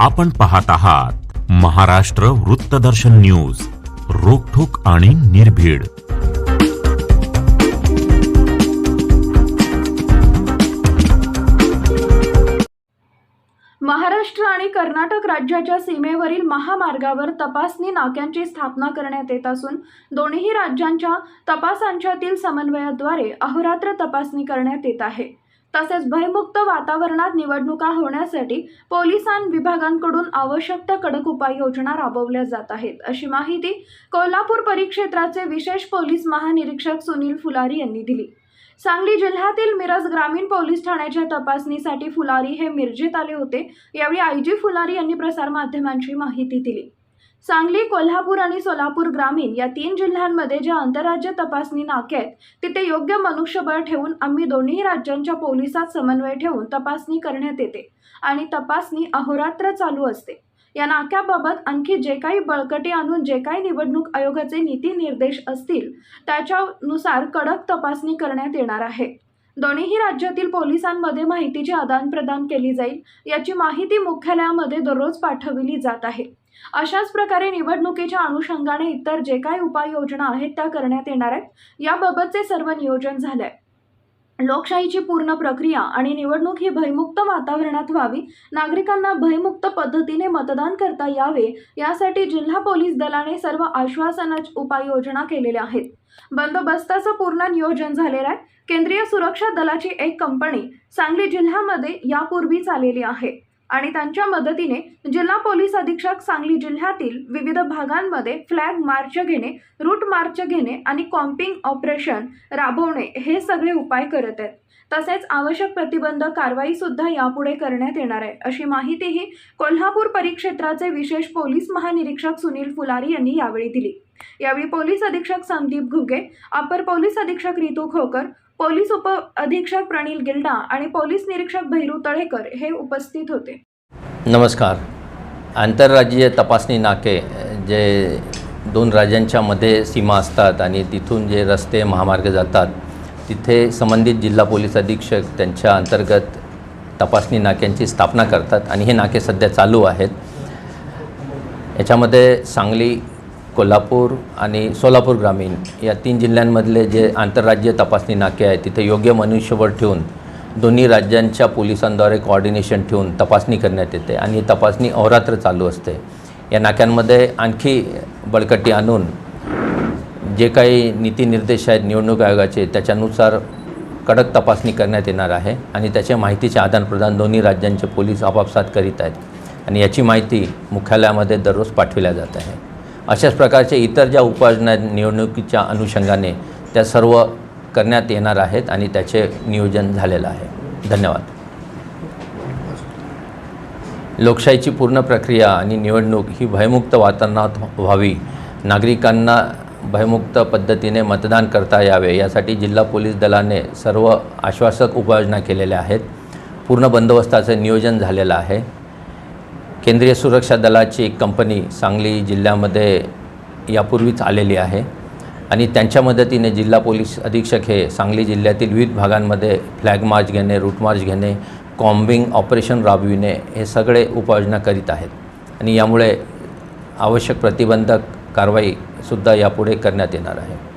आपण पाहत आहात महाराष्ट्र वृत्तदर्शन न्यूज रोखोक आणि निर्भीड. महाराष्ट्र आणि कर्नाटक राज्याच्या सीमेवरील महामार्गावर तपासणी नाक्यांची स्थापना करण्यात येत असून दोन्ही राज्यांच्या तपासांच्यातील समन्वयाद्वारे अहोरात्र तपासणी करण्यात येत आहे. तसेच भयमुक्त वातावरणात निवडणुका होण्यासाठी पोलिसां विभागांकडून आवश्यक त्या कडक उपाययोजना राबवल्या जात आहेत. अशी माहिती कोल्हापूर परिक्षेत्राचे विशेष पोलीस महानिरीक्षक सुनील फुलारी यांनी दिली. सांगली जिल्ह्यातील मिरज ग्रामीण पोलीस ठाण्याच्या तपासणीसाठी फुलारी हे मिरजेत आले होते यावेळी आयजी फुलारी यांनी प्रसारमाध्यमांची माहिती दिली. सांगली कोल्हापूर आणि सोलापूर ग्रामीण या तीन जिल्ह्यांमध्ये ज्या आंतरराज्य तपासणी नाके आहेत तिथे योग्य मनुष्यबळ ठेवून आम्ही दोन्ही राज्यांच्या पोलिसात समन्वय ठेवून तपासणी करण्यात येते आणि तपासणी अहोरात्र चालू असते. या नाक्याबाबत आणखी जे काही बळकटी आणून जे काही निवडणूक आयोगाचे नीती निर्देश असतील त्याच्यानुसार कडक तपासणी करण्यात येणार आहे. दोन्ही राज्यातील पोलिसांमध्ये माहितीची आदानप्रदान केली जाईल याची माहिती मुख्यालयामध्ये दररोज पाठविली जात आहे. अशाच प्रकारे निवडणुकीच्या अनुषंगाने इतर जे काही उपाययोजना आहेत त्या करण्यात येणार आहेत. याबाबतचे सर्व नियोजन झाले आहे लोकशाहीची पूर्ण प्रक्रिया आणि निवडणूक ही भयमुक्त वातावरणात व्हावी. नागरिकांना भयमुक्त पद्धतीने मतदान करता यावे यासाठी जिल्हा पोलीस दलाने सर्व आश्वासन उपाययोजना केलेल्या आहेत. बंदोबस्ताचं पूर्ण नियोजन झालेलं आहे. केंद्रीय सुरक्षा दलाची एक कंपनी सांगली जिल्ह्यामध्ये यापूर्वीच आलेली आहे. आणि त्यांच्या मदतीने जिल्हा पोलीस अधीक्षक सांगली जिल्ह्यातील विविध भागांमध्ये फ्लॅग मार्च घेणे रूट मार्च घेणे आणि कॉम्पिंग ऑपरेशन राबवणे हे सगळे उपाय करत आहेत. तसेच आवश्यक प्रतिबंध कारवाई सुद्धा यापुढे करण्यात येणार आहे. अशी माहितीही कोल्हापूर परिक्षेत्राचे विशेष पोलीस महानिरीक्षक सुनील फुलारी यांनी यावेळी दिली. यावेळी पोलीस अधीक्षक संदीप घुगे अपर पोलीस अधीक्षक रितू खोकर पोलीस उप अधीक्षक प्रणील गिल्डा आणि पोलीस निरीक्षक भैरू तळेकर हे उपस्थित होते. नमस्कार. आंतरराज्यीय तपासणी नाके जे दोन राज्यांच्या मध्ये सीमा असतात आणि तिथून जे रस्ते महामार्ग जातात तिथे संबंधित जिल्हा पोलीस अधीक्षक त्यांच्या अंतर्गत तपासणी नाक्यांची स्थापना करतात आणि हे नाके सध्या चालू आहेत. याच्यामध्ये सांगली कोल्हापूर आणि सोलापूर ग्रामीण या तीन जिल्ह्यांमधले जे आंतरराज्य तपासणी नाके आहेत तिथे योग्य मनुष्यबळ ठेवून दोन्ही राज्यांच्या पोलिसांद्वारे कोऑर्डिनेशन ठेवून तपासणी करण्यात येते आणि ही तपासणी अहोरात्र चालू असते. या नाक्यांमध्ये आणखी बळकटी आणून जे काही नीतिनिर्देश आहेत निवडणूक आयोगाचे त्याच्यानुसार कडक तपासणी करण्यात येणार आहे आणि त्याच्या माहितीचे आदानप्रदान दोन्ही राज्यांचे पोलीस आपापसात करीत आहेत. आणि याची माहिती मुख्यालयामध्ये दररोज पाठविल्या जात आहे. अशाच प्रकारचे इतर ज्या उपाययोजना आहेत निवडणुकीच्या अनुषंगाने त्या सर्व करण्यात येणार आहेत आणि त्याचे नियोजन झालेलं आहे. धन्यवाद. लोकशाहीची पूर्ण प्रक्रिया आणि निवडणूक ही भयमुक्त वातावरणात व्हावी. नागरिकांना भयमुक्त पद्धतीने मतदान करता यावे यासाठी जिल्हा पोलीस दलाने सर्व आश्वासक उपाययोजना केलेल्या आहेत. पूर्ण बंदोबस्ताचं नियोजन झालेलं आहे. केंद्रीय सुरक्षा दलाची एक कंपनी सांगली जिल्ह्यामध्ये यापूर्वीच आलेली आहे. आणि त्यांच्या मदतीने जिल्हा पोलीस अधीक्षक हे सांगली जिल्ह्यातील विविध भागांमध्ये फ्लॅग मार्च घेणे रूट मार्च घेणे कॉम्बिंग ऑपरेशन राबविणे हे सगळे उपाययोजना करीत आहेत. आणि यामुळे आवश्यक प्रतिबंधक कारवाईसुद्धा यापुढे करण्यात येणार आहे.